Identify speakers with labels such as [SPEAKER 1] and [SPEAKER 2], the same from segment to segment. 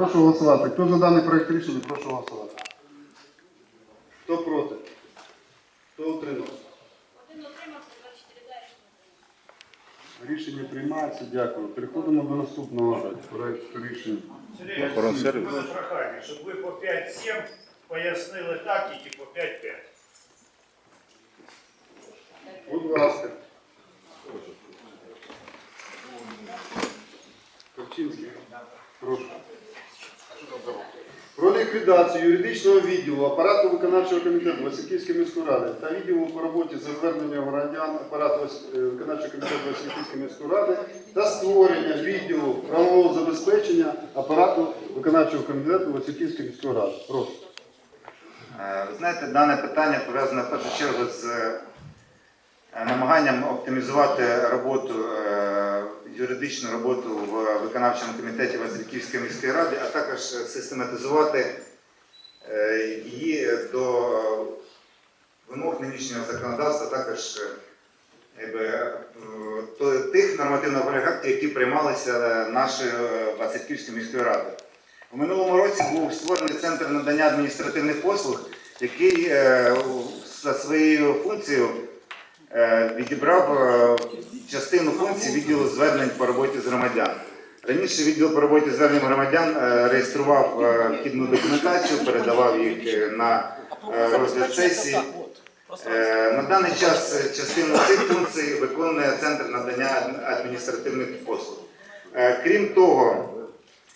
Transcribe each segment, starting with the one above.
[SPEAKER 1] прошу голосувати. Хто за даний проект рішення, прошу голосувати. Хто проти? Хто утримався?
[SPEAKER 2] Один отримався, 24 за рішення.
[SPEAKER 1] Рішення приймається, дякую. Переходимо до наступного проекту рішення.
[SPEAKER 3] Сергій Олексійович, було прохання, щоб ви по 5-7 пояснили так, тільки по 5-5.
[SPEAKER 1] Будь ласка. Ковчинський. Прошу. Про ліквідацію юридичного відділу апарату виконавчого комітету Васильківської міської ради та відділу по роботі за зверненням громадян апарату е, виконавчого комітету Васильківської міської ради та створення відділу правового забезпечення апарату виконавчого комітету Васильківської міської ради. Прошу.
[SPEAKER 4] Е, Ви знаєте, дане питання пов'язане в першу чергу з е, намаганням оптимізувати роботу, юридичну роботу в виконавчому комітеті Васильківської міської ради, а також систематизувати е, її до вимог нинішнього законодавства, також е, е, тих нормативно-правових актів, які приймалися нашою Васильківською міською радою. У минулому році був створений центр надання адміністративних послуг, який за своєю функцією відібрав е, частину функцій відділу звернень по роботі з громадян. Раніше відділ по роботі з зверненням громадян е, реєстрував е, вхідну документацію, передавав їх е, на е, розгляд сесії. Е, На даний час е, частину цих функцій виконує Центр надання адміністративних послуг. Е, Крім того,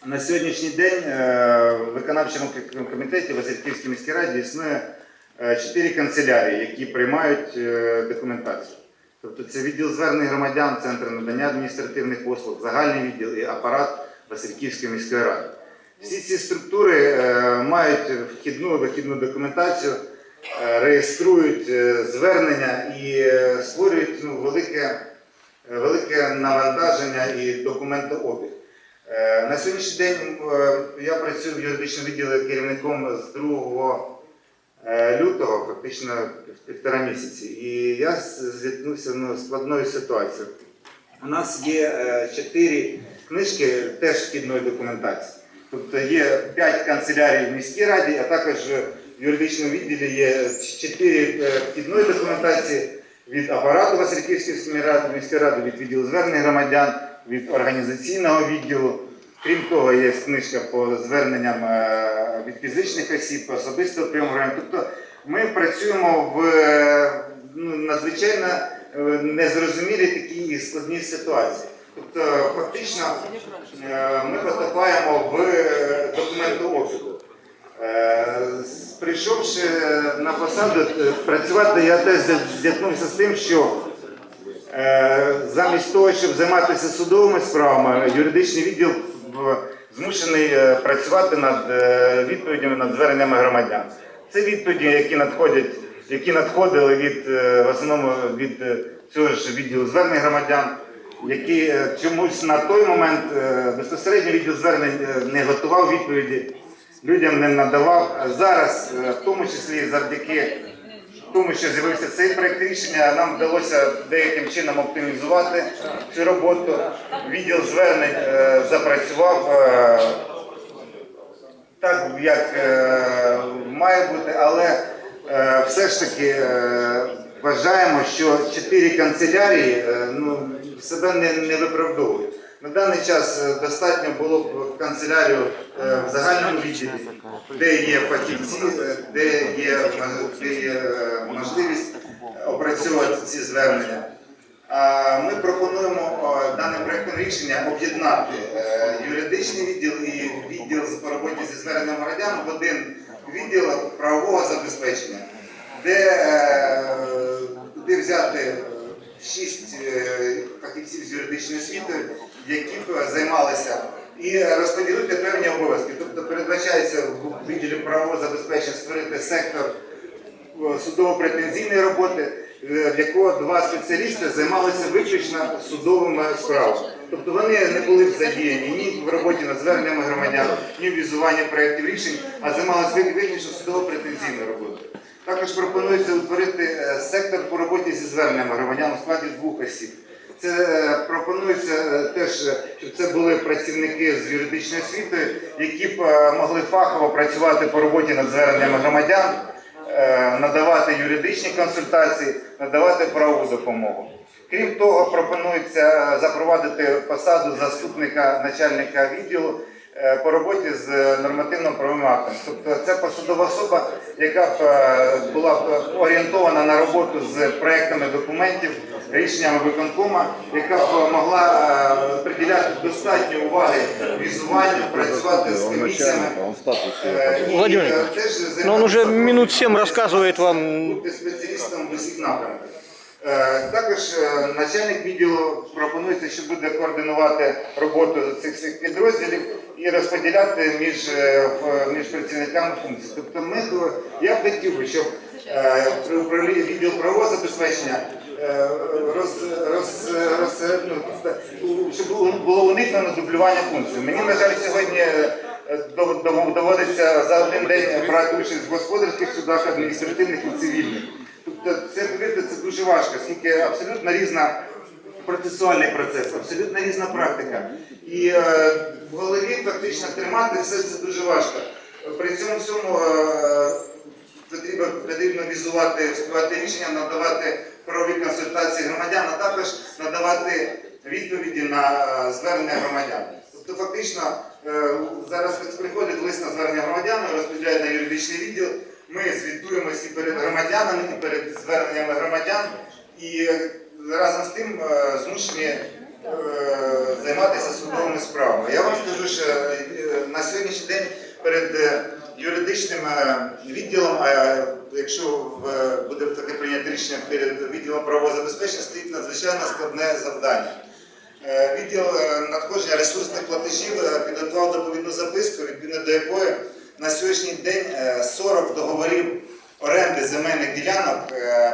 [SPEAKER 4] на сьогоднішній день е, в виконавчому комітеті Васильківській міській раді існує е, чотири канцелярії, які приймають е, документацію. Тобто це відділ звернень громадян, Центр надання адміністративних послуг, загальний відділ і апарат Васильківської міської ради. Всі ці структури е, мають вхідну і вихідну документацію, е, реєструють е, звернення і е, створюють ну, велике, е, велике навантаження і документообіг. Е, На сьогоднішній день е, я працюю в юридичному відділі керівником з 2 е, лютого, фактично півтора місяці, і я зіткнувся ну, складною ситуацією. У нас є е, чотири книжки теж вхідної документації. Тобто є п'ять канцелярій в міській раді, а також в юридичному відділі є чотири е, вхідної документації від апарату Васильківської міської ради, від відділу звернень громадян, від організаційного відділу. Крім того, є книжка по зверненням е, від фізичних осіб, особистого прийому громадян. Тобто ми працюємо в е, ну, надзвичайно е, незрозумілій такій складній ситуації. Тобто, фактично, ми потрапляємо в е, документообігу. Прийшовши на посаду працювати, я теж зіткнувся з тим, що замість того, щоб займатися судовими справами, юридичний відділ змушений е, працювати над е, відповідями над зверненнями громадян. Це відповіді, які надходять, які надходили від е, в основному від цього ж відділу звернень громадян, які чомусь на той момент безпосередньо відділ звернень не готував відповіді, людям не надавав. Зараз, в тому числі завдяки тому, що з'явився цей проект рішення, нам вдалося деяким чином оптимізувати цю роботу. Відділ звернень е, запрацював е, так, як е, має бути, але все ж таки вважаємо, що чотири канцелярії ну, себе не, не виправдовують. На даний час е, достатньо було б канцелярію е, в загальному відділі, де є фахівці, е, де є, де є можливість опрацьовувати ці звернення. Ми пропонуємо даним проектом рішення об'єднати юридичний відділ і відділ по роботі зі зверненням громадян в один відділ правового забезпечення, де туди взяти шість е, фахівців з юридичної освіти, які б займалися, і розподілити певні обов'язки. Тобто передбачається в відділі правового забезпечення створити сектор судово-претензійної роботи, е, в якого два спеціалісти займалися виключно судовими справами. Тобто вони не були задіяні ні в роботі над зверненнями громадян, ні в візуванні проєктів рішень, а займалися виключно судово-претензійною роботою. Також пропонується утворити е, сектор по роботі зі зверненнями громадян у складі двох осіб. Це е, пропонується е, теж, щоб це були працівники з юридичної освіти, які б могли фахово працювати по роботі над зверненнями громадян, надавати юридичні консультації, надавати правову допомогу. Крім того, пропонується запровадити посаду заступника начальника відділу по роботі з нормативно-правовим актом. Тобто це посадова особа, яка б е, була б орієнтована на роботу з проектами документів, рішеннями виконкома, яка б могла е, приділяти достатньо уваги візуванню, працювати з комісіями. е,
[SPEAKER 5] Владимир
[SPEAKER 4] е, теж
[SPEAKER 5] Ну, он уже минут 7 рассказывает вам.
[SPEAKER 4] бути спеціалістом в усіх напрямках. Е, Також е, начальник відділу пропонується, що буде координувати роботу цих всіх підрозділів і розподіляти між, е, між працівниками функції. Тобто ми, я б хотів, би, щоб при відділ правового забезпечення роз, роз, роз, ну, тобто, щоб було уникнено дублювання функцій. Мені, на жаль, сьогодні дов- дов- доводиться за один день брати участь в господарських судах, адміністративних і цивільних. Тобто це повірте, це дуже важко, оскільки абсолютно різна процесуальний процес, абсолютно різна практика. І е, в голові фактично тримати все це дуже важко. При цьому всьому е, потрібно, потрібно візувати, співати рішення, надавати правові консультації громадян, а також надавати відповіді на е, звернення громадян. Тобто, фактично, е, зараз приходить лист на звернення громадян, розподіляють на юридичний відділ. Ми звітуємося і перед громадянами, і перед зверненнями громадян, і е, разом з тим е, змушені е, займатися судовими справами. Я вам скажу, що на сьогоднішній день перед юридичним відділом, а якщо буде таке прийняте рішення перед відділом правового забезпечення, стоїть надзвичайно складне завдання. Відділ надходження ресурсних платежів підготував доповідну записку, відповідно до якої на сьогоднішній день е, 40 договорів оренди земельних ділянок е,